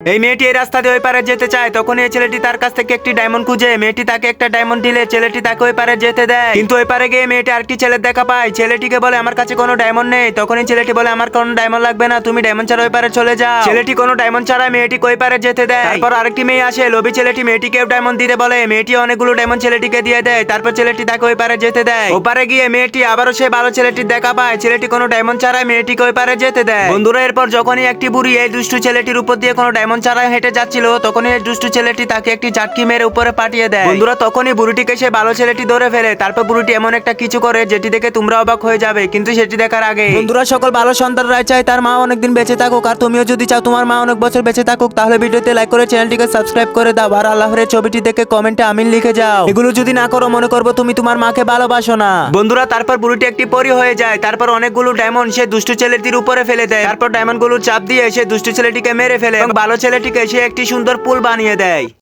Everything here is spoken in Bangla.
এই মেয়েটি এই রাস্তা দিয়ে ওই পারে যেতে চায়। তখন এই ছেলেটি তার কাছ থেকে একটি ডায়মন্ড খুঁজে। মেয়েটি তাকে একটা ডায়মন্ড দিলে ছেলেটি তাকে ওই পারে যেতে দেয়। কিন্তু ওই পারে গিয়ে মেয়েটি আরেকটি ছেলের দেখা পায়। ছেলেটিকে বলে, আমার কাছে কোনো ডায়মন্ড নেই। তখনই ছেলেটি বলে, আমার কোনো ডায়মন্ড লাগবে না। তুমি ডায়মন্ড ছাড়া ওই পারে চলে যাও। ছেলেটি কোনো ডায়মন্ড ছাড়া মেয়েটি ওই পারে যেতে দেয়। তারপর আরেকটি মেয়ে আসে। লোভী ছেলেটি মেয়েটিকে ডায়মন্ড দিতে বলে। মেয়েটি অনেকগুলো ডায়মন্ড ছেলেটিকে দিয়ে দেয়। তারপর ছেলেটি তাকে ওই পারে যেতে দেয়। ওপারে গিয়ে মেয়েটি আবারও সে ভালো ছেলেটির দেখা পায়। ছেলেটি কোনো ডায়মন্ড ছাড়াই মেয়েটিকে ওই পারে যেতে দেয়। বন্ধুরা, এরপর যখনই একটি বুড়ি এই দুষ্টু ছেলেটির উপর দিয়ে কোনো ডায়মন্ড ছাড়াই হেঁটে যাচ্ছিল তখনই এই দুষ্টু ছেলেটি তাকে একটি চাটকি মেরে উপরে পাঠিয়ে দেয়। বন্ধুরা তখনই বুড়িটিকে সে ভালো ছেলেটি ধরে ফেলে। তারপর বুড়িটি এমন একটা কিছু করে যেটি দেখে তোমরা অবাক হয়ে যাবে কিন্তু সেটি দেখার আগে। বন্ধুরা সকল ভালো সন্তানরাই চায় তার মা অনেকদিন বেঁচে থাকুক আর তুমিও যদি চাও তোমার মা অনেক বছর বেঁচে থাকুক তাহলে ভিডিওতে লাইক করে চ্যানেলটিকে সাবস্ক্রাইব করে দাও আর আল্লাহর ছবিটি দেখে কমেন্টে আমিন লিখে যাও। এগুলো যদি না করো মনে করব তুমি তোমার মাকে ভালোবাসো না। বন্ধুরা তারপর বুড়িটি একটি পরি হয়ে যায়। তারপর অনেকগুলো ডায়মন্ড সে দুষ্টু ছেলেটির উপরে ফেলে দেয়। তারপর ডায়মন্ডগুলো চাপ দিয়ে সে দুষ্টু ছেলেটিকে মেরে ফেলে এবং ভালো ছেলেটিকে সে একটি সুন্দর পুল বানিয়ে দেয়।